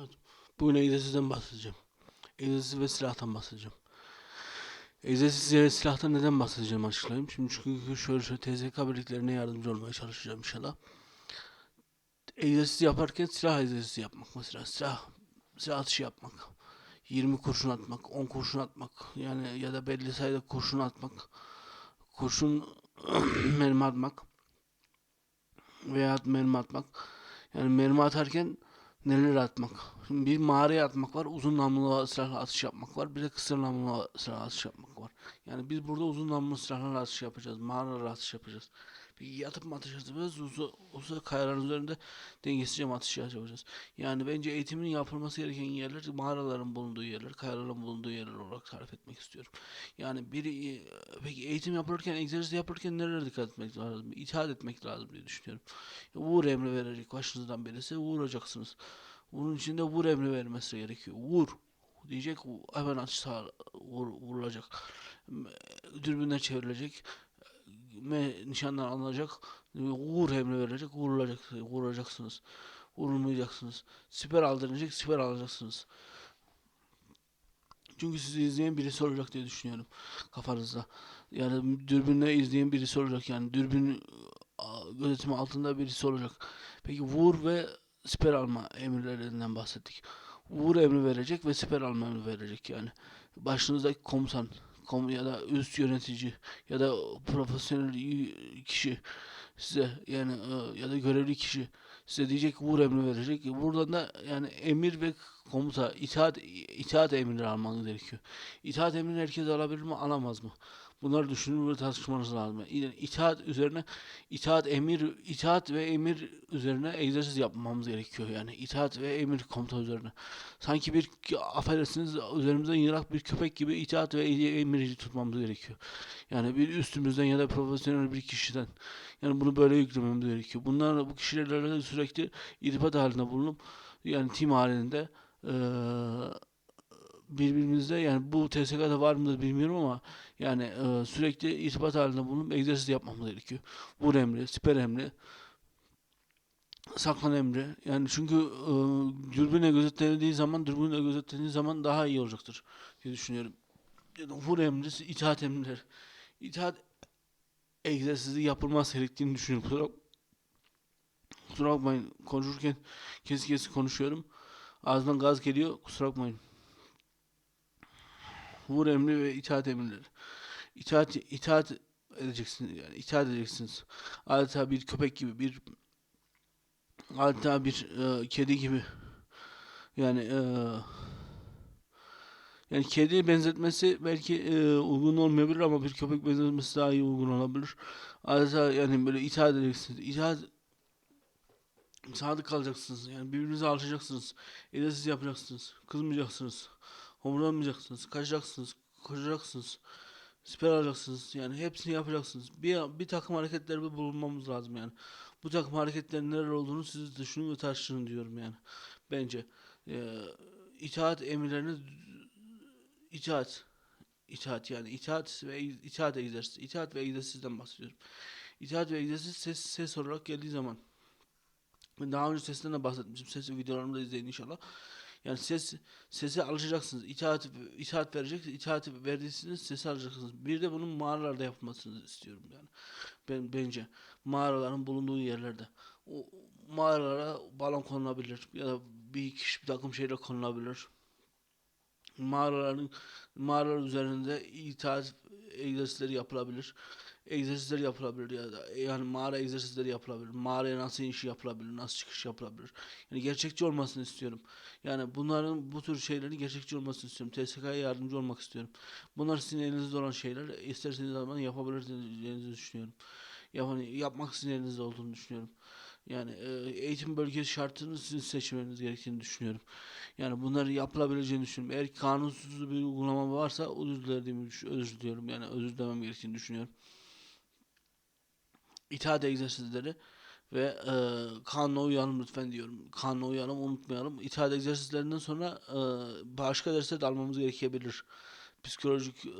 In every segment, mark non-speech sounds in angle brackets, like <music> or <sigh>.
Evet. Bugün egzersizden bahsedeceğim. Egzersiz ve silahtan bahsedeceğim. Egzersiz ve silahtan neden bahsedeceğim açıklayayım. Şimdi çünkü şöyle şöyle TZK birliklerine yardımcı olmaya çalışacağım inşallah. Egzersiz yaparken silah egzersizi yapmak mesela. Silah, silah atışı yapmak. 20 kurşun atmak, 10 kurşun atmak. Yani ya da belli sayıda kurşun atmak. Kurşun <clears throat> mermi atmak. Veya mermi atmak. Yani mermi atarken neler atmak. Şimdi bir mağaraya atmak var, uzun namlulu silahla atış yapmak var, bir de kısa namlulu silahla atış yapmak var. Yani biz burada uzun namlulu silahlarla atış yapacağız, mağaralarla atış yapacağız. Yatıp mı atış yapacağız, uzun, uzun kayaların üzerinde dengesizce mi atış yapacağız. Yani bence eğitimin yapılması gereken yerler mağaraların bulunduğu yerler, kayaların bulunduğu yerler olarak tarif etmek istiyorum. Yani biri peki eğitim yapılırken, egzersiz yapılırken nerelere dikkat etmek lazım? İtaat etmek lazım diye düşünüyorum. Vur emri verecek başınızdan birisi vuracaksınız. Bunun için de vur emri vermesi gerekiyor. Vur. Diyecek hemen sağ vur, vurulacak. Dürbünler çevrilecek. Nişandan alınacak. Vur emri verilecek. Vurulacak. Vuracaksınız. Vurulmayacaksınız. Siper aldırılacak. Siper alacaksınız. Çünkü sizi izleyen birisi olacak diye düşünüyorum kafanızda. Yani dürbünle izleyen birisi olacak yani dürbün gözetimi altında birisi olacak. Peki vur ve siper alma emirlerinden bahsettik. Vur emri verecek ve siper alma emri verecek yani. Başınızdaki komutan kom ya da üst yönetici ya da profesyonel kişi size yani e, ya da görevli kişi size diyecek vur emri verecek. Buradan da yani emir ve komuta itaat itaat emri almanız gerekiyor. İtaat emrini herkes alabilir mi alamaz mı? Bunları düşünün ve tartışmanız lazım. Yani itaat üzerine itaat emir itaat ve emir üzerine egzersiz yapmamız gerekiyor. Yani itaat ve emir komuta üzerine. Sanki bir affedersiniz üzerimizden yırak bir köpek gibi itaat ve emir tutmamız gerekiyor. Yani bir üstümüzden ya da profesyonel bir kişiden. Yani bunu böyle yüklememiz gerekiyor. Bunlarla bu kişilerle sürekli irtibat halinde bulunup yani tim halinde eee birbirimizle yani bu TSK'da var mıdır bilmiyorum ama yani e, sürekli irtibat halinde bulunup egzersiz yapmamız gerekiyor. Vur emri, siper emri, saklan emri. Yani çünkü e, dürbünle gözetlendiği zaman, dürbünle gözetlendiği zaman daha iyi olacaktır diye düşünüyorum. Yani vur emri, itaat emrileri. İtaat egzersizi yapılmaz gerektiğini düşünüyorum. Kusura, kusura bakmayın konuşurken kesik kesik konuşuyorum. Ağzından gaz geliyor. Kusura bakmayın. Vur emri ve itaat emirleri. İtaat, itaat edeceksiniz yani itaat edeceksiniz. Adeta bir köpek gibi bir adeta bir e, kedi gibi yani e, yani kedi benzetmesi belki e, uygun olmayabilir ama bir köpek benzetmesi daha iyi uygun olabilir. Adeta yani böyle itaat edeceksiniz. İtaat sadık kalacaksınız. Yani birbirinize alışacaksınız. Edesiz yapacaksınız. Kızmayacaksınız. Homurdanmayacaksınız. Kaçacaksınız. Koşacaksınız. Siper alacaksınız. Yani hepsini yapacaksınız. Bir, bir takım hareketler bulunmamız lazım yani. Bu takım hareketlerin neler olduğunu siz düşünün ve tartışın diyorum yani. Bence. Ee, itaat emirlerine itaat itaat yani itaat ve itaat egzersizi. itaat ve egzersizden bahsediyorum. İtaat ve egzersiz ses, ses olarak geldiği zaman daha önce sesinden de bahsetmiştim. Ses videolarımı da izleyin inşallah. Yani ses sese alışacaksınız. İtaat itaat vereceksiniz. İtaat verdiyseniz sesi alacaksınız. Bir de bunun mağaralarda yapılmasını istiyorum yani. Ben bence mağaraların bulunduğu yerlerde o mağaralara balon konulabilir ya da bir kişi bir takım şeyler konulabilir. Mağaraların mağaralar üzerinde itaat egzersizleri yapılabilir. Egzersizler yapılabilir ya da yani mağara egzersizleri yapılabilir. Mağaraya nasıl iniş yapılabilir, nasıl çıkış yapılabilir. Yani gerçekçi olmasını istiyorum. Yani bunların bu tür şeylerin gerçekçi olmasını istiyorum. TSK'ya yardımcı olmak istiyorum. Bunlar sizin elinizde olan şeyler. İsterseniz zaman yapabilirsiniz düşünüyorum. Yani yapmak sizin elinizde olduğunu düşünüyorum. Yani e, eğitim bölgesi şartını sizin seçmeniz gerektiğini düşünüyorum. Yani bunları yapılabileceğini düşünüyorum. Eğer kanunsuz bir uygulama varsa özür dilediğimi özür diliyorum. Yani özür dilemem gerektiğini düşünüyorum. İtaat egzersizleri ve e, kanuna uyalım lütfen diyorum. Kanuna uyalım unutmayalım. İtaat egzersizlerinden sonra e, başka dersler de almamız gerekebilir. Psikolojik e,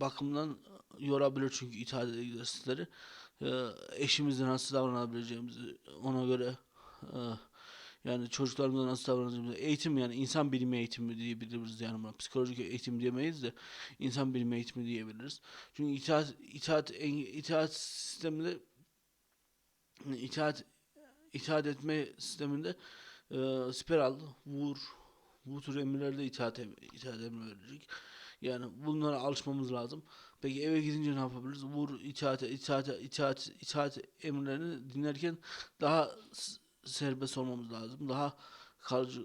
bakımdan yorabilir çünkü itaat egzersizleri. E, eşimizle nasıl davranabileceğimizi ona göre e, Yani çocuklarımıza nasıl davranacağımızı. Eğitim yani insan bilimi eğitimi diyebiliriz yani buna. Psikolojik eğitim diyemeyiz de insan bilimi eğitimi diyebiliriz. Çünkü itaat, itaat, itaat sisteminde itaat itaat etme sisteminde e, siper al, vur, bu tür emirlerde itaat, itaat emri verecek. Yani bunlara alışmamız lazım. Peki eve gidince ne yapabiliriz? Vur, itaat, itaat, itaat, itaat emirlerini dinlerken daha serbest olmamız lazım. Daha kalıcı,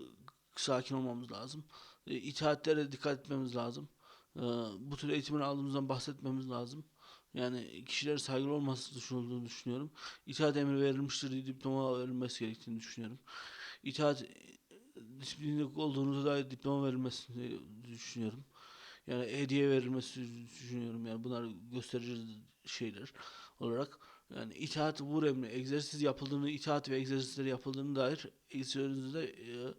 sakin olmamız lazım. E, itaatlere dikkat etmemiz lazım. E, bu tür eğitimleri aldığımızdan bahsetmemiz lazım. Yani kişilere saygılı olması düşünüldüğünü düşünüyorum. İtaat emri verilmiştir diye diploma verilmesi gerektiğini düşünüyorum. İtaat disiplinli olduğunuza dair diploma verilmesini düşünüyorum. Yani hediye verilmesi düşünüyorum. Yani bunlar gösterici şeyler olarak. Yani itaat vur emri, egzersiz yapıldığını, itaat ve egzersizleri yapıldığını dair egzersizde e,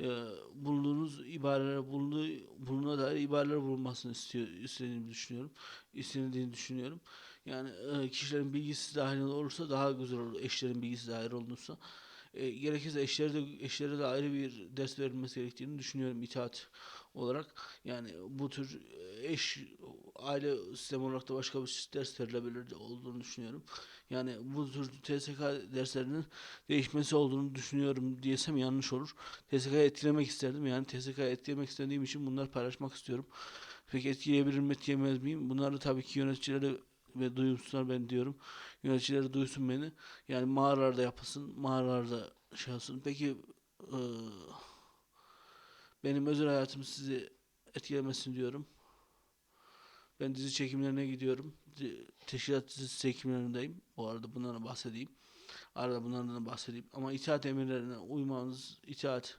e, bulunduğunuz ibareler bulunduğu bulunduğuna dair ibareler bulunmasını istiyor, istediğimi düşünüyorum. İstenildiğini düşünüyorum. Yani e, kişilerin bilgisi dahil olursa daha güzel olur. Eşlerin bilgisi dahil olursa. E, gerekirse eşlere de eşlere de ayrı bir ders verilmesi gerektiğini düşünüyorum itaat olarak. Yani bu tür e, eş aile sistemi olarak da başka bir ders verilebilir olduğunu düşünüyorum. Yani bu tür TSK derslerinin değişmesi olduğunu düşünüyorum diyesem yanlış olur. TSK'yı etkilemek isterdim. Yani TSK'yı etkilemek istediğim için bunları paylaşmak istiyorum. Peki etkileyebilir mi etkileyemez miyim? Bunları tabii ki yöneticilere ve duyumsunlar ben diyorum. Yöneticileri duysun beni. Yani mağaralarda yapılsın. Mağaralarda şey olsun. Peki eee, benim özel hayatım sizi etkilemesin diyorum. Ben dizi çekimlerine gidiyorum. Di- Teşkilat dizisi çekimlerindeyim. Bu arada bunlardan bahsedeyim. Arada bunlardan da bahsedeyim. Ama itaat emirlerine uymanız, itaat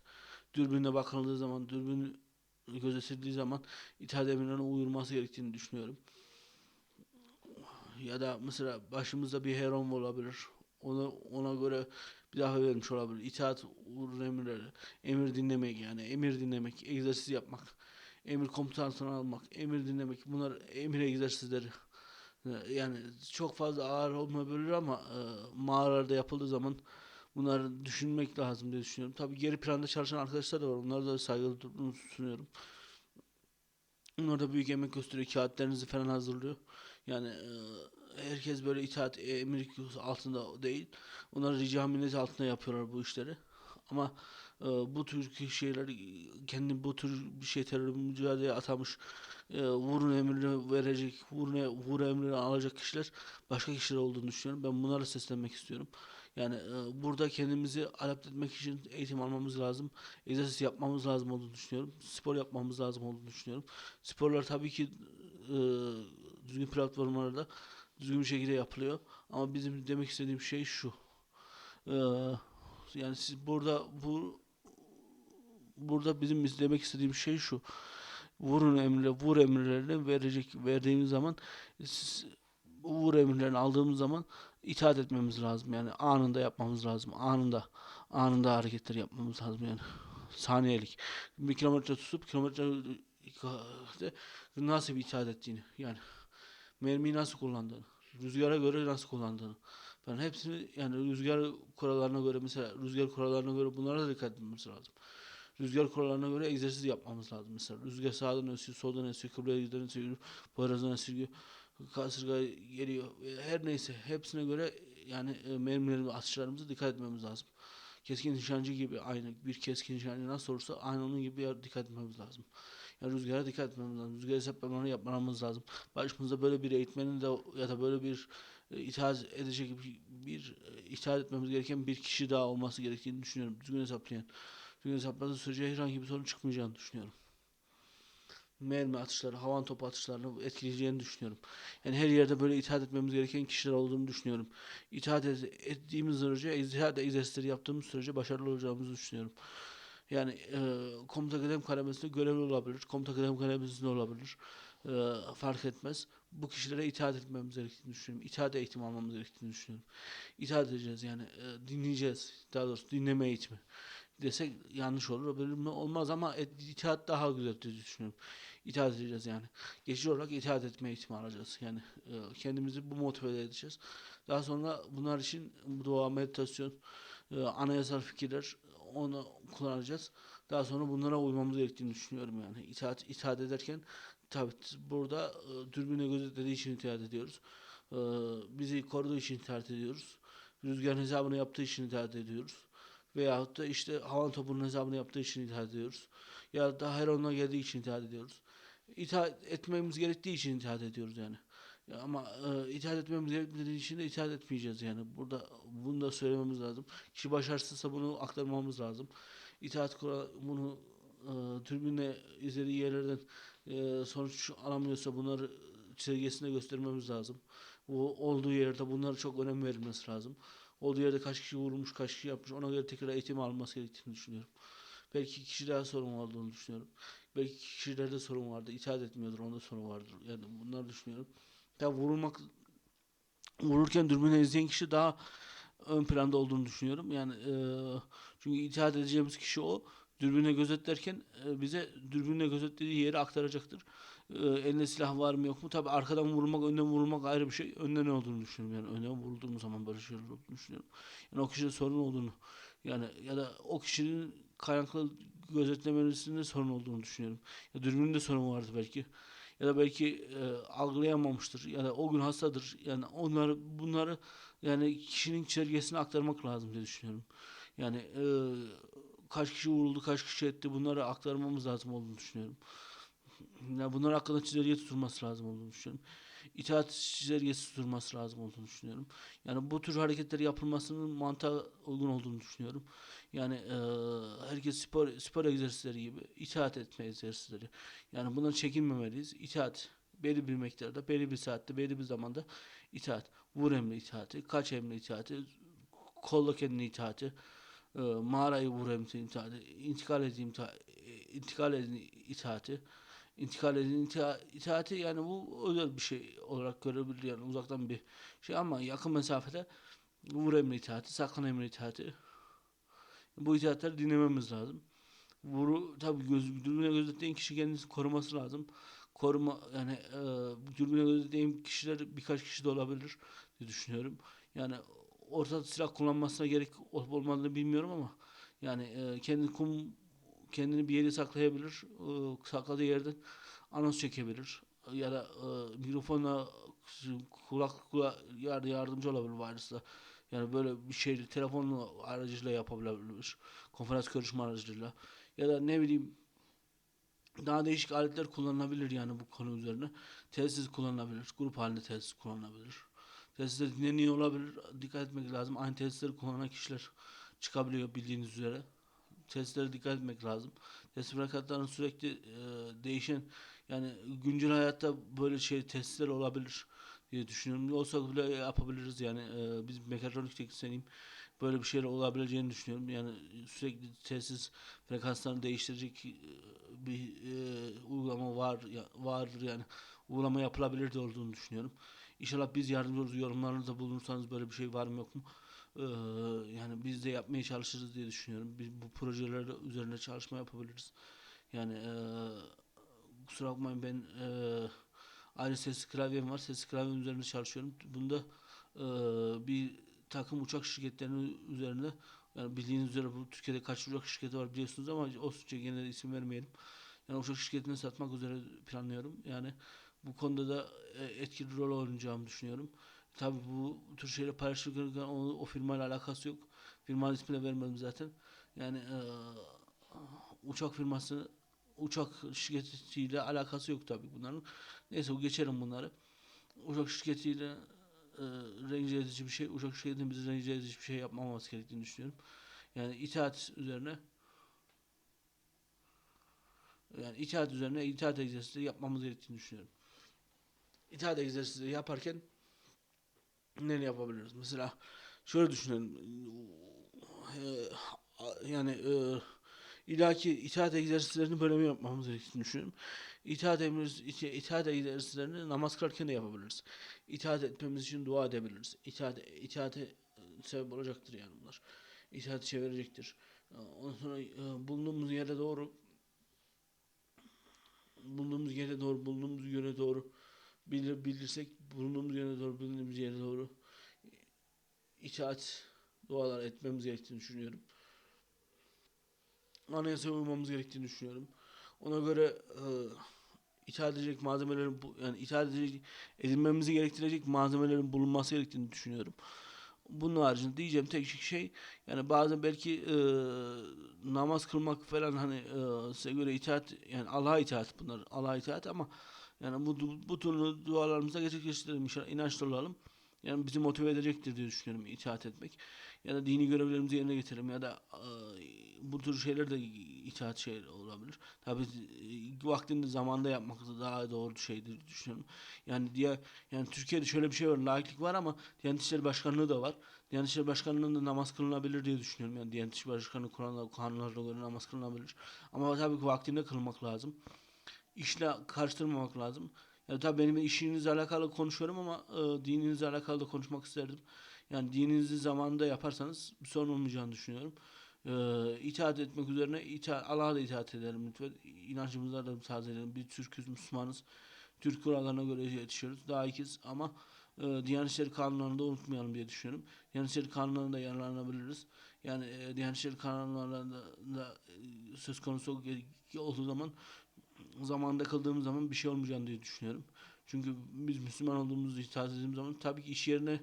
dürbünle bakıldığı zaman, dürbün gözetildiği zaman itaat emirlerine uyulması gerektiğini düşünüyorum. Ya da mesela başımızda bir heron olabilir. Ona, ona göre bir daha vermiş olabilir. İtaat uğruna emirleri. Emir dinlemek yani. Emir dinlemek. Egzersiz yapmak. Emir komutasını almak. Emir dinlemek. Bunlar emir egzersizleri. Yani çok fazla ağır olmayabilir ama e, mağaralarda yapıldığı zaman bunları düşünmek lazım diye düşünüyorum. Tabii geri planda çalışan arkadaşlar da var. Onlara da durduğunu sunuyorum. Onlar da büyük emek gösteriyor. Kağıtlarınızı falan hazırlıyor. Yani e, herkes böyle itaat emir altında değil. Onlar rica minnet altında yapıyorlar bu işleri. Ama e, bu tür şeyler kendi bu tür bir şey terör mücadeleye atamış e, vurun emrini verecek, vurun, vur emrini alacak kişiler başka kişiler olduğunu düşünüyorum. Ben bunlara seslenmek istiyorum. Yani e, burada kendimizi adapte etmek için eğitim almamız lazım. Egzersiz yapmamız lazım olduğunu düşünüyorum. Spor yapmamız lazım olduğunu düşünüyorum. Sporlar tabii ki e, düzgün platformlarda düzgün bir şekilde yapılıyor. Ama bizim demek istediğim şey şu. Yani siz burada bu burada bizim biz demek istediğim şey şu. Vurun emri, vur emirlerini verecek verdiğimiz zaman siz, vur emirlerini aldığımız zaman itaat etmemiz lazım. Yani anında yapmamız lazım. Anında anında hareketler yapmamız lazım yani. Saniyelik. Bir kilometre tutup kilometre nasıl bir itaat ettiğini yani mermiyi nasıl kullandığını, rüzgara göre nasıl kullandığını falan hepsini yani rüzgar kurallarına göre mesela rüzgar kurallarına göre bunlara da dikkat etmemiz lazım. Rüzgar kurallarına göre egzersiz yapmamız lazım mesela. Rüzgar sağdan esiyor, soldan esiyor, kıbleye giden esiyor, borazan esiyor, kasırga geliyor. Her neyse hepsine göre yani e, mermilerin atışlarımıza dikkat etmemiz lazım. Keskin nişancı gibi aynı bir keskin nişancı nasıl olursa aynı onun gibi dikkat etmemiz lazım. Yani rüzgara dikkat etmemiz lazım. Rüzgar hesaplamalarını yapmamız lazım. Başımızda böyle bir eğitmenin de ya da böyle bir e, itaat edecek bir, bir e, itaat etmemiz gereken bir kişi daha olması gerektiğini düşünüyorum. Düzgün hesaplayan. Düzgün hesapladığı sürece herhangi bir sorun çıkmayacağını düşünüyorum. Mermi atışları, havan topu atışlarını etkileyeceğini düşünüyorum. Yani her yerde böyle itaat etmemiz gereken kişiler olduğunu düşünüyorum. İtaat et- ettiğimiz sürece, itaat egzersizleri yaptığımız sürece başarılı olacağımızı düşünüyorum. Yani e, komuta kıdem kademesinde görevli olabilir, komuta kıdem kademesinde olabilir. E, fark etmez. Bu kişilere itaat etmemiz gerektiğini düşünüyorum. İtaat eğitimi almamız gerektiğini düşünüyorum. İtaat edeceğiz yani e, dinleyeceğiz. Daha doğrusu dinleme eğitimi desek yanlış olur. Mi olmaz ama itaat daha güzel diye düşünüyorum. İtaat edeceğiz yani. Geçici olarak itaat etme eğitimi alacağız. Yani e, kendimizi bu motive edeceğiz. Daha sonra bunlar için dua, meditasyon, e, anayasal fikirler onu kullanacağız. Daha sonra bunlara uymamız gerektiğini düşünüyorum yani. İtaat, itaat ederken tabi burada e, dürbüne gözetlediği için itaat ediyoruz. E, bizi koruduğu için itaat ediyoruz. Rüzgarın hesabını yaptığı için itaat ediyoruz. Veyahut da işte havan topunun hesabını yaptığı için itaat ediyoruz. Ya da her onunla geldiği için itaat ediyoruz. İtaat etmemiz gerektiği için itaat ediyoruz yani. Ya ama e, itaat etmemiz gerekmediği için de itaat etmeyeceğiz yani. Burada bunu da söylememiz lazım. Kişi başarısızsa bunu aktarmamız lazım. İtaat kura- bunu e, tribünle izlediği yerlerden e, sonuç alamıyorsa bunları çizgisinde göstermemiz lazım. Bu olduğu yerde bunlara çok önem verilmesi lazım. Olduğu yerde kaç kişi vurmuş, kaç kişi yapmış ona göre tekrar eğitim alınması gerektiğini düşünüyorum. Belki kişi daha sorun olduğunu düşünüyorum. Belki kişilerde sorun vardı. itaat etmiyordur. Onda sorun vardır. Yani bunları düşünüyorum. Ya vurulmak vururken dürbünle izleyen kişi daha ön planda olduğunu düşünüyorum. Yani e, çünkü itaat edeceğimiz kişi o. Dürbünle gözetlerken e, bize dürbünle gözetlediği yeri aktaracaktır. E, elinde silah var mı yok mu? Tabi arkadan vurmak, önden vurmak ayrı bir şey. Önde ne olduğunu düşünüyorum. Yani önden vurulduğumuz zaman böyle olduğunu düşünüyorum. Yani o kişinin sorun olduğunu yani ya da o kişinin kaynaklı gözetlemesinde sorun olduğunu düşünüyorum. Ya dürbününde sorun vardı belki. Ya da belki e, algılayamamıştır. Ya da o gün hastadır. Yani onları bunları yani kişinin çizgisine aktarmak lazım diye düşünüyorum. Yani e, kaç kişi vuruldu, kaç kişi etti bunları aktarmamız lazım olduğunu düşünüyorum. Ya bunlar hakkında çizelge tutulması lazım olduğunu düşünüyorum. İtaat çizelgesi tutulması lazım olduğunu düşünüyorum. Yani bu tür hareketler yapılmasının mantığa uygun olduğunu düşünüyorum. Yani e, herkes spor spor egzersizleri gibi itaat etme egzersizleri. Yani bundan çekinmemeliyiz. İtaat belli bir miktarda, belli bir saatte, belli bir zamanda itaat. Vur emri itaati, kaç emri itaati, kolla kendini itaati, e, mağarayı vur emri itaati, intikal edeyim ita- e, intikal edin itaati. İntikal edin ita- itaati yani bu özel bir şey olarak görebilir yani uzaktan bir şey ama yakın mesafede vur emri itaati, sakın emri itaati. Bu itaatleri dinlememiz lazım. Vuru tabi göz, dürbüne gözetleyen kişi kendisini koruması lazım. Koruma yani e, dürbüne gözetleyen kişiler birkaç kişi de olabilir diye düşünüyorum. Yani ortada silah kullanmasına gerek olup olmadığını bilmiyorum ama yani e, kendi kum kendini bir yere saklayabilir. E, sakladığı yerden anons çekebilir. Ya da e, mikrofonla kulak kulağa yar- yardımcı olabilir virüsle. Yani böyle bir şey telefonla aracıyla yapabilir. Konferans görüşme aracılığıyla. Ya da ne bileyim daha değişik aletler kullanılabilir yani bu konu üzerine. Telsiz kullanılabilir. Grup halinde telsiz kullanılabilir. Telsizler dinleniyor olabilir. Dikkat etmek lazım. Aynı telsizleri kullanan kişiler çıkabiliyor bildiğiniz üzere. Testlere dikkat etmek lazım. Test frekanslarının sürekli e, değişen yani güncel hayatta böyle şey testler olabilir diye düşünüyorum. Olsa bile yapabiliriz yani e, biz mekatronik teknisyeniyim. Böyle bir şeyler olabileceğini düşünüyorum. Yani sürekli telsiz frekanslarını değiştirecek e, bir e, uygulama var ya, vardır yani uygulama yapılabilir de olduğunu düşünüyorum. İnşallah biz yardımcı oluruz. Yorumlarınızda bulunursanız böyle bir şey var mı yok mu? Ee, yani biz de yapmaya çalışırız diye düşünüyorum. Biz bu projeler üzerine çalışma yapabiliriz. Yani e, kusura bakmayın ben e, ayrı sesli klavyem var. Sesli klavyenin üzerinde çalışıyorum. Bunda e, bir takım uçak şirketlerinin üzerinde yani bildiğiniz üzere bu Türkiye'de kaç uçak şirketi var biliyorsunuz ama o gene de isim vermeyelim. Yani uçak şirketini satmak üzere planlıyorum. Yani bu konuda da e, etkili rol oynayacağımı düşünüyorum. Tabii bu tür şeyle paylaşırken o, o firmayla alakası yok. Firmanın ismini vermedim zaten. Yani e, uçak firması uçak şirketiyle alakası yok tabii bunların. Neyse geçelim bunları. Uçak şirketiyle e, rencide edici bir şey, uçak şirketinin bizi rencide edici bir şey yapmaması gerektiğini düşünüyorum. Yani itaat üzerine yani itaat üzerine itaat egzersizleri yapmamız gerektiğini düşünüyorum. İtaat egzersizleri yaparken ne yapabiliriz? Mesela şöyle düşünelim. Eee, yani eee ilaki itaat egzersizlerini böyle mi yapmamız gerektiğini düşünüyorum. İtaat, emrimiz, ita- itaat egzersizlerini namaz kılarken de yapabiliriz. İtaat etmemiz için dua edebiliriz. İtaat, itaate e, sebep olacaktır yani bunlar. İtaat çevirecektir. E, Ondan sonra e, bulunduğumuz yere doğru bulunduğumuz yere doğru bulunduğumuz yöne doğru bilir, bilirsek bulunduğumuz yere doğru bulunduğumuz yere doğru itaat dualar etmemiz gerektiğini düşünüyorum. anayasaya uymamız gerektiğini düşünüyorum. Ona göre e, ithal edecek malzemelerin yani ithal edecek edinmemizi gerektirecek malzemelerin bulunması gerektiğini düşünüyorum. Bunun haricinde diyeceğim tek şey yani bazen belki e, namaz kılmak falan hani e, size göre itaat yani Allah'a itaat bunlar Allah'a itaat ama yani bu bu türlü dualarımıza gerçekleştirelim inşallah inançlı olalım. Yani bizi motive edecektir diye düşünüyorum itaat etmek. Ya da dini görevlerimizi yerine getirelim ya da e, bu tür şeyler de itaat şey olabilir. Tabi vaktinde zamanda yapmak da daha doğru şeydir düşünüyorum. Yani diye yani Türkiye'de şöyle bir şey var. Laiklik var ama Diyanet İşleri Başkanlığı da var. Diyanet İşleri Başkanlığı'nda namaz kılınabilir diye düşünüyorum. Yani Diyanet İşleri Başkanlığı Kur'an'la kanunlarına göre namaz kılınabilir. Ama tabii ki vaktinde kılmak lazım. İşle karıştırmamak lazım. Ya tabii benim işinizle alakalı konuşuyorum ama e, dininizle alakalı da konuşmak isterdim. Yani dininizi zamanında yaparsanız bir sorun olmayacağını düşünüyorum. E, itaat etmek üzerine ita Allah'a da itaat edelim lütfen. İnancımızla da tazeleyelim. Biz Türk'üz, Müslümanız. Türk kurallarına göre yetişiyoruz. Daha ikiz ama e, Diyanet İşleri Kanunlarını da unutmayalım diye düşünüyorum. Diyanet İşleri Kanunlarında yararlanabiliriz. Yani e, Diyanet İşleri Kanunlarında da, e, söz konusu olduğu zaman zamanında kıldığımız zaman bir şey olmayacağını diye düşünüyorum. Çünkü biz Müslüman olduğumuzu itaat ettiğimiz zaman tabii ki iş yerine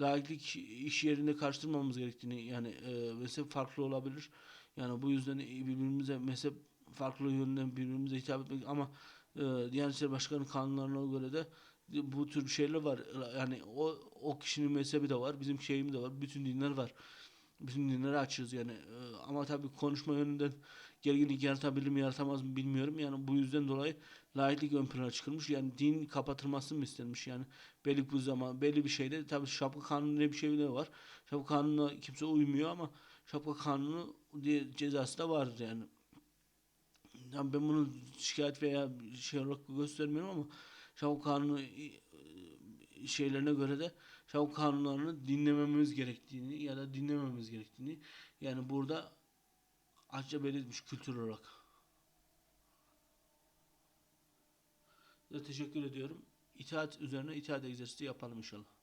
laiklik iş yerinde karıştırmamamız gerektiğini yani e, mezhep farklı olabilir. Yani bu yüzden birbirimize mezhep farklı yönden birbirimize hitap etmek ama e, Diyanet İşleri Başkanı kanunlarına göre de bu tür şeyler var. Yani o o kişinin mezhebi de var, bizim şeyimiz de var. Bütün dinler var. Bütün dinleri açıyoruz yani. E, ama tabii konuşma yönünden gerginlik yaratabilir mi yaratamaz mı bilmiyorum. Yani bu yüzden dolayı laiklik ön plana çıkılmış. Yani din kapatılması mı istenmiş yani belli bir zaman belli bir şeyde tabii şapka kanunu diye bir şey de var. Şapka kanununa kimse uymuyor ama şapka kanunu diye cezası da vardır yani. Yani ben bunu şikayet veya şey olarak göstermiyorum ama şapka kanunu e, şeylerine göre de şapka kanunlarını dinlememiz gerektiğini ya da dinlemememiz gerektiğini yani burada açıkça belirtmiş kültür olarak. Size teşekkür ediyorum. İtaat üzerine itaat egzersizi yapalım inşallah.